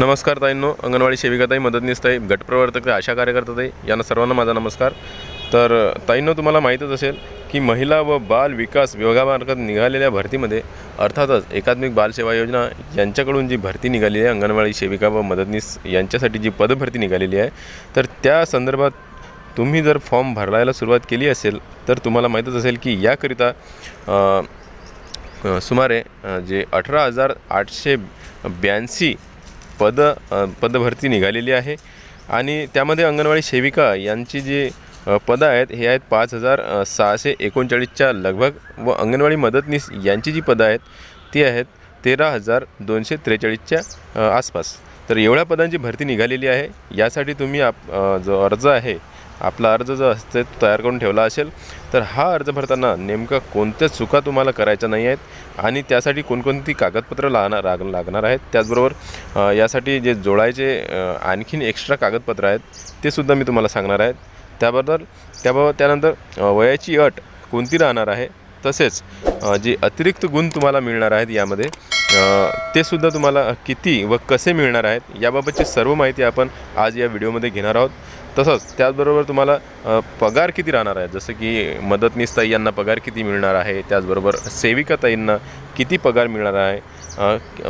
नमस्कार ताईंनो अंगणवाडी सेविकाताई मदतनीसताई गटप्रवर्तक आशा कार्यकर्ताताई यांना सर्वांना माझा नमस्कार. तर ताईंनो तुम्हाला माहीतच असेल की महिला व बाल विकास विभागामार्फत निघालेल्या भरतीमध्ये अर्थातच एकात्मिक बालसेवा योजना यांच्याकडून जी भरती निघालेली आहे अंगणवाडी सेविका व मदतनीस यांच्यासाठी जी पदभरती निघालेली आहे तर त्या संदर्भात तुम्ही जर फॉर्म भरायला सुरुवात केली असेल तर तुम्हाला माहीतच असेल की याकरिता सुमारे जे अठरा हजार आठशे ब्याऐंशी पद पदभरती निघालेली आहे. आणि त्यामध्ये अंगणवाडी सेविका यांची जी पदं आहेत हे आहेत पाच हजार सहाशे एकोणचाळीसच्या लगभग. व अंगणवाडी मदतनीस यांची जी पदं आहेत ती आहेत तेरा हजार दोनशे त्रेचाळीसच्या आसपास. तर एवढ्या पदांची भरती निघालेली आहे. यासाठी तुम्ही आप जो अर्ज आहे आपला अर्ज जो असते तो तयार करून ठेवला असेल तर हा अर्ज भरताना नेमका कोणत्या चुका तुम्हाला करायच्या नाही आहेत आणि त्यासाठी कोणकोणती कागदपत्रं लागणार लाग लागणार आहेत? त्याचबरोबर यासाठी जे जोडायचे आणखीन एक्स्ट्रा कागदपत्र आहेत ते सुद्धा मी तुम्हाला सांगणार आहेत त्याबद्दल त्याबाबत त्यानंतर वयाची अट कोणती राहणार आहे? तसेच जे अतिरिक्त गुण तुम्हाला मिळणार आहेत यामध्ये ते सुद्धा तुम्हाला किती व कसे मिळणार आहेत? याबाबतची सर्व माहिती आपण आज या व्हिडिओमध्ये घेणार आहोत. तसंच त्याचबरोबर तुम्हाला पगार किती राहणार आहे? जसं की मदतनीसताई यांना पगार किती मिळणार आहे? त्याचबरोबर सेविकाताईंना किती पगार मिळणार आहे?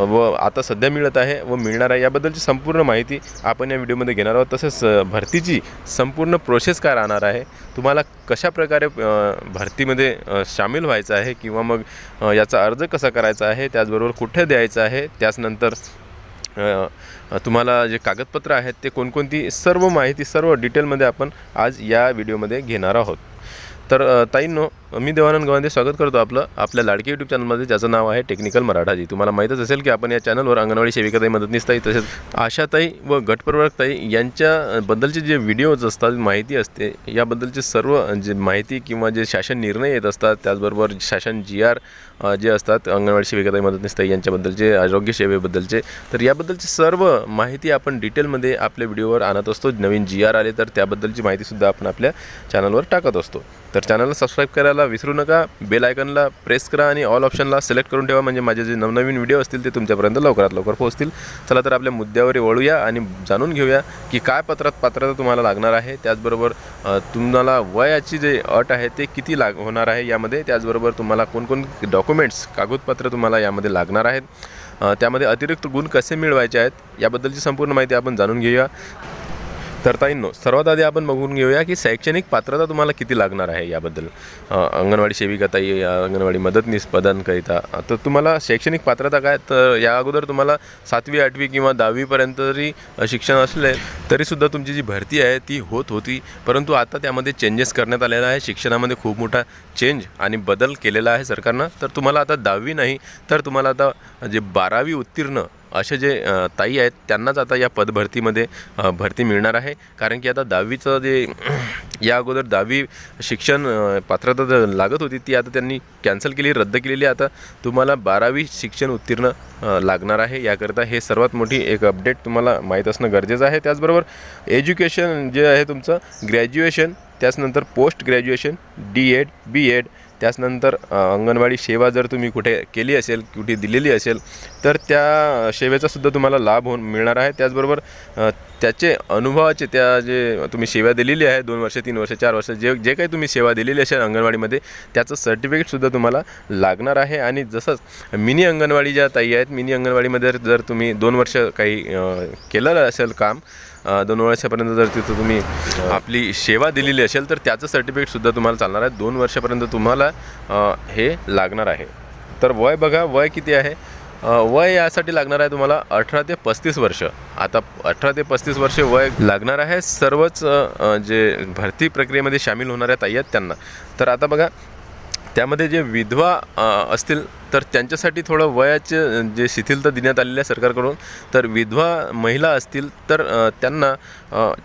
व आता सध्या मिळत आहे व मिळणार आहे याबद्दलची संपूर्ण माहिती आपण या व्हिडिओमध्ये घेणार आहोत. तसेच भरतीची संपूर्ण प्रोसेस काय राहणार आहे? तुम्हाला कशा प्रकारे भरतीमध्ये सामील व्हायचं आहे? किंवा मग याचा अर्ज कसा करायचा आहे? त्याचबरोबर कुठे द्यायचा आहे? त्याचनंतर तुम्हाला जे कागदपत्र आहेत ते कोणकोणती सर्व माहिती सर्व डिटेलमध्ये आपण आज या व्हिडिओमध्ये घेणार आहोत. तर ताईंनो मी देवानंद गवांदे स्वागत करतो आपलं आपल्या लाडकी यूट्यूब चॅनलमध्ये ज्याचं नाव आहे टेक्निकल मराठाजी. तुम्हाला माहीतच असेल की आपण या चॅनलवर अंगणवाडी सेविकाताई मदतनीसताई तसेच आशाताई व गटप्रवर्तकताई यांच्याबद्दलचे जे व्हिडिओज असतात माहिती असते याबद्दलचे सर्व जे माहिती किंवा जे शासन निर्णय येत असतात त्याचबरोबर शासन जी आर जे असतात अंगणवाडी सेविकाताई मदतनीसताई यांच्याबद्दलचे आरोग्य सेवेबद्दलचे तर याबद्दलची सर्व माहिती आपण डिटेलमध्ये आपल्या व्हिडिओवर आणत असतो. नवीन जी आर आले तर त्याबद्दलची माहितीसुद्धा आपण आपल्या चॅनलवर टाकत असतो. तर चॅनलला सबस्क्राईब करायला विसरू नका. बेल आयकनला प्रेस करा आणि ऑल ऑप्शनला सिलेक्ट करून ठेवा. म्हणजे माझे जे नवनवीन व्हिडिओ असतील ते तुमच्यापर्यंत लवकरात लवकर पोहोचतील. चला तर आपल्या मुद्द्यावर वळूया आणि जाणून घेऊया की काय पत्रात पात्रता तुम्हाला लागणार आहे. त्याचबरोबर तुम्हाला वयाची जे अट आहे ते किती लाग होणार आहे यामध्ये. त्याचबरोबर तुम्हाला कोणकोण डॉक्युमेंट्स कागदपत्र तुम्हाला यामध्ये लागणार आहेत. त्यामध्ये अतिरिक्त गुण कसे मिळवायचे आहेत याबद्दलची संपूर्ण माहिती आपण जाणून घेऊया. तर ताईंनो सर्वात आधी आपण बघून घेऊया की शैक्षणिक पात्रता तुम्हाला किती लागणार आहे याबद्दल. अंगणवाडी सेविका ताई अंगणवाडी मदतनीस पदांकरिता तर तुम्हाला शैक्षणिक पात्रता काय तर या अगोदर तुम्हाला सातवी आठवी किंवा दहावीपर्यंत जरी शिक्षण असले तरीसुद्धा तुमची जी भरती आहे ती होत होती. परंतु आता त्यामध्ये चेंजेस करण्यात आलेला आहे. शिक्षणामध्ये खूप मोठा चेंज आणि बदल केलेला आहे सरकारनं. तर तुम्हाला आता दहावी नाही तर तुम्हाला आता जे बारावी उत्तीर्ण असे जे ताई आहेत त्यांनाच आता या पदभरतीमध्ये भरती मिळणार आहे. कारण की आता दहावीचं जे या अगोदर दहावी शिक्षण पात्रता जर लागत होती ती आता त्यांनी कॅन्सल केली रद्द केलेली आहे. आता तुम्हाला बारावी शिक्षण उत्तीर्ण लागणार आहे. याकरता हे सर्वात मोठी एक अपडेट तुम्हाला माहीत असणं गरजेचं आहे. त्याचबरोबर एज्युकेशन जे आहे तुमचं ग्रॅज्युएशन त्याचनंतर post graduation D Ed B Ed त्याचनंतर अंगणवाडी सेवा जर तुम्ही कुठे केली असेल कुठे दिलेली असेल तर त्या सेवेचा सुद्धा तुम्हाला लाभ होऊन मिळणार आहे. त्याचबरोबर त्याचे अनुभवाचे त्या जे तुम्ही सेवा दिलेली आहे दोन वर्ष तीन वर्ष चार वर्ष जे जे काही तुम्ही सेवा दिलेली असेल अंगणवाडीमध्ये त्याचं सर्टिफिकेटसुद्धा तुम्हाला लागणार आहे. आणि जसंच मिनी अंगणवाडी ज्या ताई आहेत मिनी अंगणवाडीमध्ये जर तुम्ही दोन वर्ष काही केलेलं असेल काम दोन वर्षापर्यंत जर तिथं तुम्ही आपली सेवा दिलेली असेल तर त्याचं सर्टिफिकेटसुद्धा तुम्हाला चालणार आहे. दोन वर्षापर्यंत तुम्हाला हे लागणार आहे. तर वय बघा वय किती आहे? वय यासाठी लागणार आहे तुम्हाला अठरा ते पस्तीस वर्ष. आता अठरा ते पस्तीस वर्ष वय लागणार आहे. सर्वच जे भरती प्रक्रियेमध्ये सामील होणाऱ्या ताई आहेत त्यांना. तर आता बघा त्यामध्ये जे विधवा असतील तर त्यांच्यासाठी थोडं वयाचे जे शिथिलता देण्यात आलेली आहे सरकारकडून तर विधवा महिला असतील तर त्यांना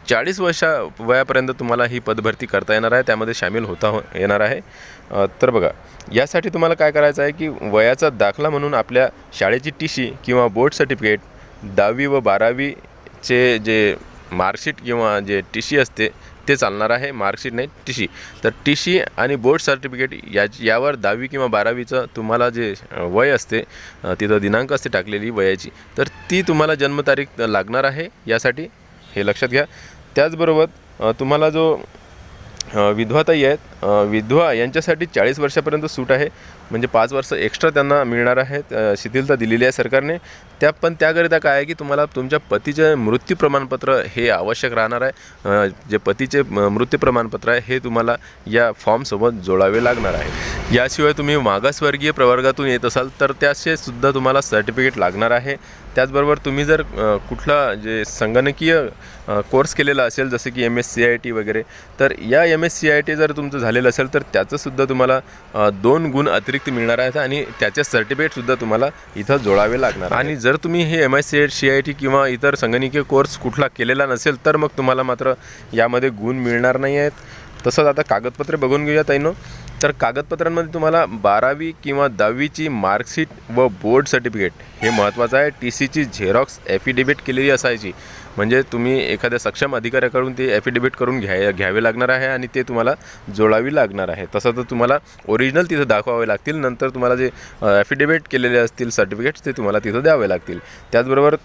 चाळीस वर्षा वयापर्यंत तुम्हाला ही पदभरती करता येणार आहे. त्यामध्ये सामील होता हो येणार आहे. तर बघा यासाठी तुम्हाला काय करायचं आहे की वयाचा दाखला म्हणून आपल्या शाळेची टी सी किंवा बोर्ड सर्टिफिकेट दहावी व बारावीचे जे मार्कशीट किंवा जे टी सी असते ते चालणार आहे. मार्कशीट नाही टी सी तर टी सी आणि बोर्ड सर्टिफिकेट या यावर दहावी किंवा बारावीचं तुम्हाला जे वय असते तिथं दिनांक असते टाकलेली वयाची. तर ती तुम्हाला जन्मतारीख लागणार आहे यासाठी हे लक्षात घ्या. त्याचबरोबर तुम्हाला जो विधवाताई आहेत विधवा यांच्यासाठी चाळीस वर्षापर्यंत सूट आहे. म्हणजे पाच वर्ष एक्स्ट्रा त्यांना मिळणार आहेत शिथिलता दिलेली आहे सरकारने. त्या पण त्याकरिता काय आहे की तुम्हाला तुमच्या पतीचे मृत्यू प्रमाणपत्र हे आवश्यक राहणार आहे. जे पतीचे मृत्यू प्रमाणपत्र आहे हे तुम्हाला या फॉर्मसोबत जोडावे लागणार आहे. याशिवाय तुम्ही मागासवर्गीय प्रवर्गातून येत असाल तर त्याचे सुद्धा तुम्हाला सर्टिफिकेट लागणार आहे. त्याचबरोबर तुम्ही जर कुठला जे संगणकीय कोर्स केलेला असेल जसं की M S C I T वगैरे तर या M S C I T जर तुमचं झालेलं असेल तर त्याचंसुद्धा तुम्हाला दोन गुण अतिरिक्त मिळणार आहेत आणि त्याचे सर्टिफिकेटसुद्धा तुम्हाला इथं जोडावे लागणार आणि जर तुम्ही हे M I C C I T किंवा इतर संगणकीय कोर्स कुठला केलेला नसेल तर मग तुम्हाला मात्र यामध्ये गुण मिळणार नाही आहेत. तसंच आता कागदपत्रे बघून घेऊया ताईनो. तर कागदपत्रांमध्ये तुम्हाला बारावी किंवा दहावीची मार्कशीट व बोर्ड सर्टिफिकेट हे महत्त्वाचं आहे. टी सीची झेरॉक्स ॲफिडेविट केलेली असायची. म्हणजे तुम्ही एखाद्या सक्षम अधिकाऱ्याकडून ते ॲफिडेविट करून घ्या घ्यावे लागणार आहे आणि ते तुम्हाला जोडावी लागणार आहे. तसं तर तुम्हाला ओरिजिनल तिथं दाखवावे लागतील नंतर तुम्हाला जे ॲफिडेविट केलेले असतील सर्टिफिकेट्स ते तुम्हाला तिथं द्यावे लागतील. त्याचबरोबर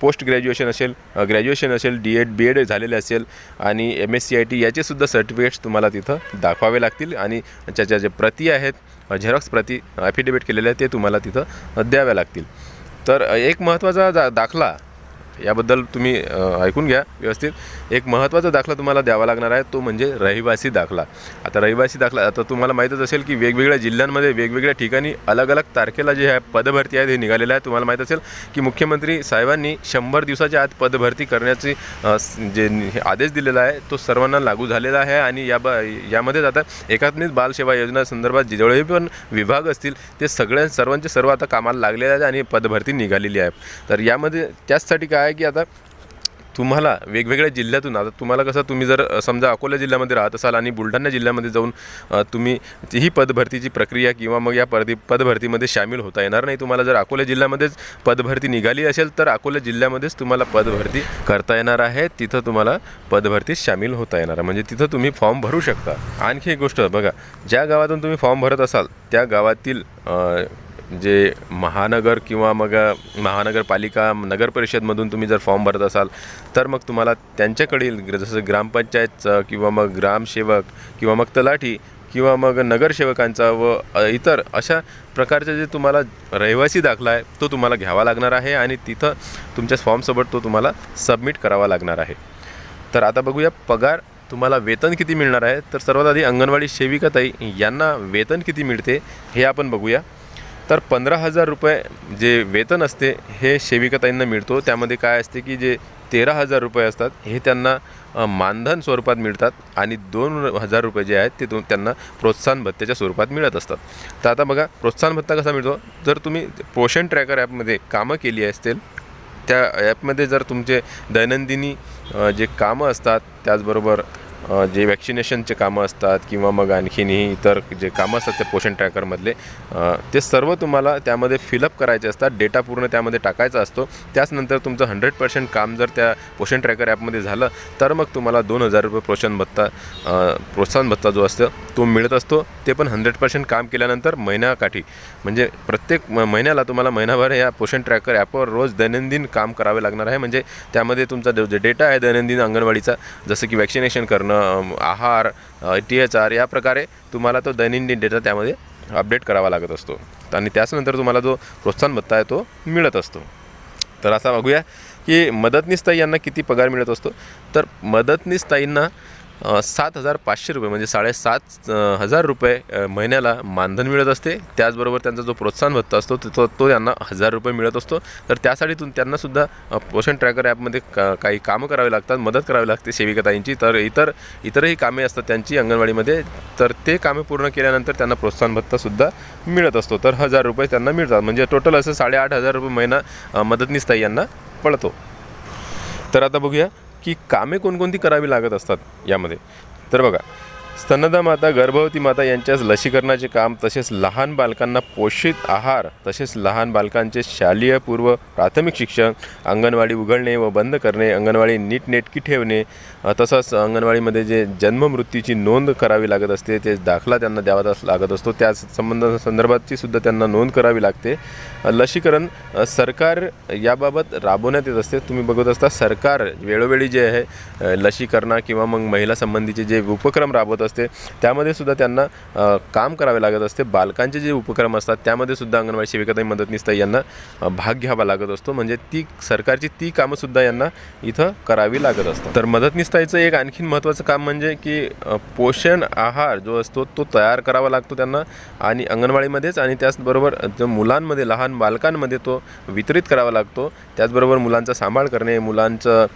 पोस्ट ग्रॅज्युएशन असेल ग्रॅज्युएशन असेल डी एड बी एड झालेले असेल आणि M S C I T याचेसुद्धा certificates तुम्हाला तिथं दाखवावे लागतील आणि त्याच्या जे प्रती आहेत झेरॉक्स प्रती ॲफिडेविट केलेल्या आहेत ते तुम्हाला तिथं द्याव्या लागतील. तर एक महत्त्वाचा जा दाखला याबद्दल तुम्ही ऐकून घ्या व्यवस्थित. एक महत्त्वाचा दाखला तुम्हाला द्यावा लागणार आहे तो म्हणजे रहिवासी दाखला. आता रहिवासी दाखला आता तुम्हाला माहीतच असेल की वेगवेगळ्या जिल्ह्यांमध्ये वेगवेगळ्या ठिकाणी अलग अलग तारखेला जे आहे पदभरती आहेत हे निघालेलं आहे तुम्हाला माहीत असेल की मुख्यमंत्री साहेबांनी शंभर दिवसाच्या आत पदभरती करण्याचे जे आदेश दिलेला आहे तो सर्वांना लागू झालेला आहे आणि या ब यामध्येच आता एकात्मिक बालसेवा योजना संदर्भात जेवढे पण विभाग असतील ते सगळ्या सर्वांचे सर्व आता कामाला लागलेले आहेत आणि पदभरती निघालेली आहे तर यामध्ये त्याचसाठी काय आहे की आता तुम्हाला वेगवेगळ्या जिल्ह्यातून आता तुम्हाला कसं तुम्ही जर समजा अकोला जिल्ह्यामध्ये राहत असाल आणि बुलढाणा जिल्ह्यामध्ये जाऊन तुम्ही ही पदभरतीची प्रक्रिया किंवा मग या पदी पदभरतीमध्ये सामील होता येणार नाही. तुम्हाला जर अकोला जिल्ह्यामध्येच पदभरती निघाली असेल तर अकोला जिल्ह्यामध्येच तुम्हाला पदभरती करता येणार आहे. तिथं तुम्हाला पदभरतीत सामील होता येणार आहे. म्हणजे तिथं तुम्ही फॉर्म भरू शकता. आणखी एक गोष्ट बघा ज्या गावातून तुम्ही फॉर्म भरत असाल त्या गावातील जे महानगर किंवा मग महानगरपालिका नगरपरिषदमधून तुम्ही जर फॉर्म भरत असाल तर मग तुम्हाला त्यांच्याकडील जसं ग्रामपंचायतचं किंवा मग ग्रामसेवक किंवा मग तलाठी किंवा मग नगरसेवकांचा व इतर अशा प्रकारचा जे तुम्हाला रहिवासी दाखला आहे तो तुम्हाला घ्यावा लागणार आहे आणि तिथं तुमच्या फॉर्मसोबत तो तुम्हाला सबमिट करावा लागणार आहे. तर आता बघूया पगार तुम्हाला वेतन किती मिळणार आहे? तर सर्वात आधी अंगणवाडी सेविकाताई यांना वेतन किती मिळते हे आपण बघूया. तर पंधरा हजार रुपये जे वेतन असते हे सेविकाताईंना मिळतो. त्यामध्ये काय असते की जे तेरा हजार रुपये असतात हे त्यांना मानधन स्वरूपात मिळतात आणि दोन हजार रुपये जे आहेत ते त्यांना प्रोत्साहन भत्त्याच्या स्वरूपात मिळत असतात. तर आता बघा प्रोत्साहन भत्ता कसा मिळतो? जर तुम्ही पोषण ट्रॅकर ॲपमध्ये कामं केली असतील त्या ॲपमध्ये जर तुमचे दैनंदिनी जे कामं असतात त्याचबरोबर जे वॅक्सिनेशनचे कामं असतात किंवा मग आणखीनही इतर जे कामं असतात ते पोषण ट्रॅकरमधले ते सर्व तुम्हाला त्यामध्ये फिलअप करायचे असतात. डेटा पूर्ण त्यामध्ये टाकायचा असतो. त्याचनंतर तुमचं हंड्रेड पर्सेंट काम जर त्या पोषण ट्रॅकर ॲपमध्ये झालं तर मग तुम्हाला दोन हजार रुपये प्रोत्साहन भत्ता प्रोत्साहन भत्ता जो असतो तो मिळत असतो. ते पण हंड्रेड पर्सेंट काम केल्यानंतर महिन्याकाठी. म्हणजे प्रत्येक म- महिन्याला तुम्हाला महिनाभर या पोषण ट्रॅकर ॲपवर रोज दैनंदिन काम करावे लागणार आहे. म्हणजे त्यामध्ये तुमचा जो डेटा आहे दैनंदिन अंगणवाडीचा जसं की वॅक्सिनेशन करणं आहार टी एच आर या प्रकारे तुम्हाला तो दैनंदिन डेटा त्यामध्ये अपडेट करावा लागत असतो. आणि त्याचनंतर तुम्हाला जो प्रोत्साहन भत्ता आहे तो मिळत असतो. तर असा बघूया की मदतनीस ताई यांना किती पगार मिळत असतो? तर मदतनीस ताईंना सात हजार पाचशे रुपये म्हणजे साडेसात हजार रुपये महिन्याला मानधन मिळत असते. त्याचबरोबर त्यांचा जो प्रोत्साहन भत्ता असतो तो तो- तो त्यांना हजार रुपये मिळत असतो. तर त्यासाठी तुम त्यांनासुद्धा पोषण ट्रॅकर ॲपमध्ये का काही कामं करावी लागतात मदत करावी लागते सेविकाताईंची. तर इतर इतरही कामे असतात त्यांची अंगणवाडीमध्ये. तर ते कामे पूर्ण केल्यानंतर त्यांना प्रोत्साहन भत्तासुद्धा मिळत असतो. तर हजार रुपये त्यांना मिळतात. म्हणजे टोटल असं साडेआठ हजार रुपये महिना मदतनीस ताई यांना पडतो. तर आता बघूया की कामे कोणकोणती करावी लागत असतात यामध्ये? तर बघा स्तनदा माता गर्भवती माता यांच्याच लसीकरणाचे काम तसेच लहान बालकांना पोषित आहार तसेच लहान बालकांचे शालेय पूर्व प्राथमिक शिक्षण अंगणवाडी उघडणे व बंद करणे अंगणवाडी नीटनेटकी ठेवणे तसंच अंगणवाडीमध्ये जे जन्ममृत्यूची नोंद करावी लागत असते ते दाखला त्यांना द्यावा लागत असतो. त्या संबंध संदर्भातची सुद्धा त्यांना नोंद करावी लागते. लसीकरण सरकार याबाबत राबवण्यात येत असते. तुम्ही बघत असता सरकार वेळोवेळी जे आहे लसीकरणा किंवा मग महिला संबंधीचे जे उपक्रम राबवत असते त्यामध्ये सुद्धा त्यांना काम करावे लागत असते. बालकांचे जे उपक्रम असतात त्यामध्ये सुद्धा अंगणवाडी सेविकाताई मदतनीसताई यांना भाग घ्यावा लागत असतो. म्हणजे ती सरकारची ती कामंसुद्धा यांना इथं करावी लागत असतात. तर मदतनीसताईचं एक आणखीन महत्त्वाचं काम म्हणजे की पोषण आहार जो असतो तो तयार करावा लागतो त्यांना आणि अंगणवाडीमध्येच आणि त्याचबरोबर जो मुलांमध्ये लहान बालकांमध्ये तो वितरित करावा लागतो. त्याचबरोबर मुलांचा सांभाळ करणे मुलांचं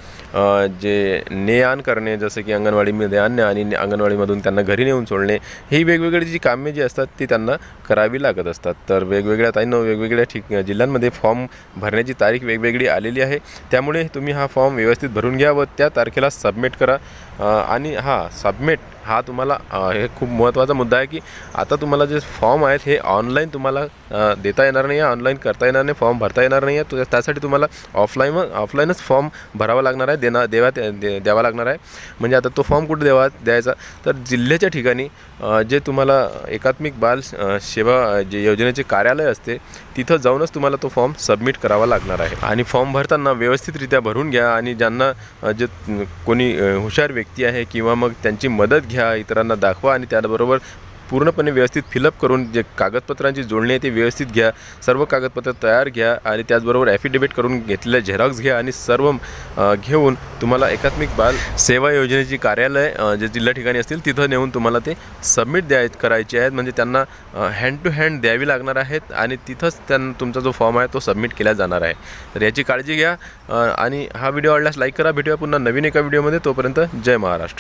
जे ने आण करणे जसं की अंगणवाडीमध्ये आणणे आणि अंगणवाडीमधून त्यांना त्यांना घरी नेऊन सोडणे ही वेगवेगळी जी कामे जी असतात ती त्यांना करावी लागत असतात. तर वेगवेगळ्या ताईंना वेगवेगळ्या ठिक जिल्ह्यांमध्ये फॉर्म भरण्याची तारीख वेगवेगळी आलेली आहे. त्यामुळे तुम्ही हा फॉर्म व्यवस्थित भरून घ्या व त्या तारखेला सबमिट करा. आणि हा सबमिट हा तुम्हाला हे खूप महत्त्वाचा मुद्दा आहे की आता तुम्हाला जे फॉर्म आहेत हे ऑनलाईन तुम्हाला देता येणार नाही आहे ऑनलाईन करता येणार नाही फॉर्म भरता येणार नाही आहे त्यासाठी तुम्हाला ऑफलाईन ऑफलाईनच फॉर्म भरावा लागणार आहे देणार देवा दे द्यावा लागणार आहे. म्हणजे आता तो फॉर्म कुठे द्यावा द्यायचा? तर जिल्ह्याच्या ठिकाणी जे तुम्हाला एकात्मिक बाल सेवा जे योजनेचे कार्यालय असते तिथं जाऊनच तुम्हाला तो फॉर्म सबमिट करावा लागणार आहे. आणि फॉर्म भरताना व्यवस्थितरित्या भरून घ्या आणि ज्यांना जे कोणी हुशार व्यक्ती आहे किंवा मग त्यांची मदत घ्या इतरांना दाखवा आणि त्याबरोबर पूर्णपणे व्यवस्थित फिलअप करून जे कागदपत्रांची जोडणी आहे ती व्यवस्थित घ्या सर्व कागदपत्र तयार घ्या आणि त्याचबरोबर ॲफिडेविट करून घेतलेले झेरॉक्स घ्या आणि सर्व घेऊन तुम्हाला एकात्मिक बाल सेवा योजनेची कार्यालय जे जिल्हा ठिकाणी असतील तिथं नेऊन तुम्हाला ते सबमिट द्याय करायचे आहेत. म्हणजे त्यांना हँड टू हँड द्यावी लागणार आहेत आणि तिथंच त्यांना तुमचा जो फॉर्म आहे तो सबमिट केला जाणार आहे. तर याची काळजी घ्या आणि हा व्हिडिओ आवडल्यास लाईक करा. भेटूया पुन्हा नवीन एका व्हिडिओमध्ये तोपर्यंत जय महाराष्ट्र.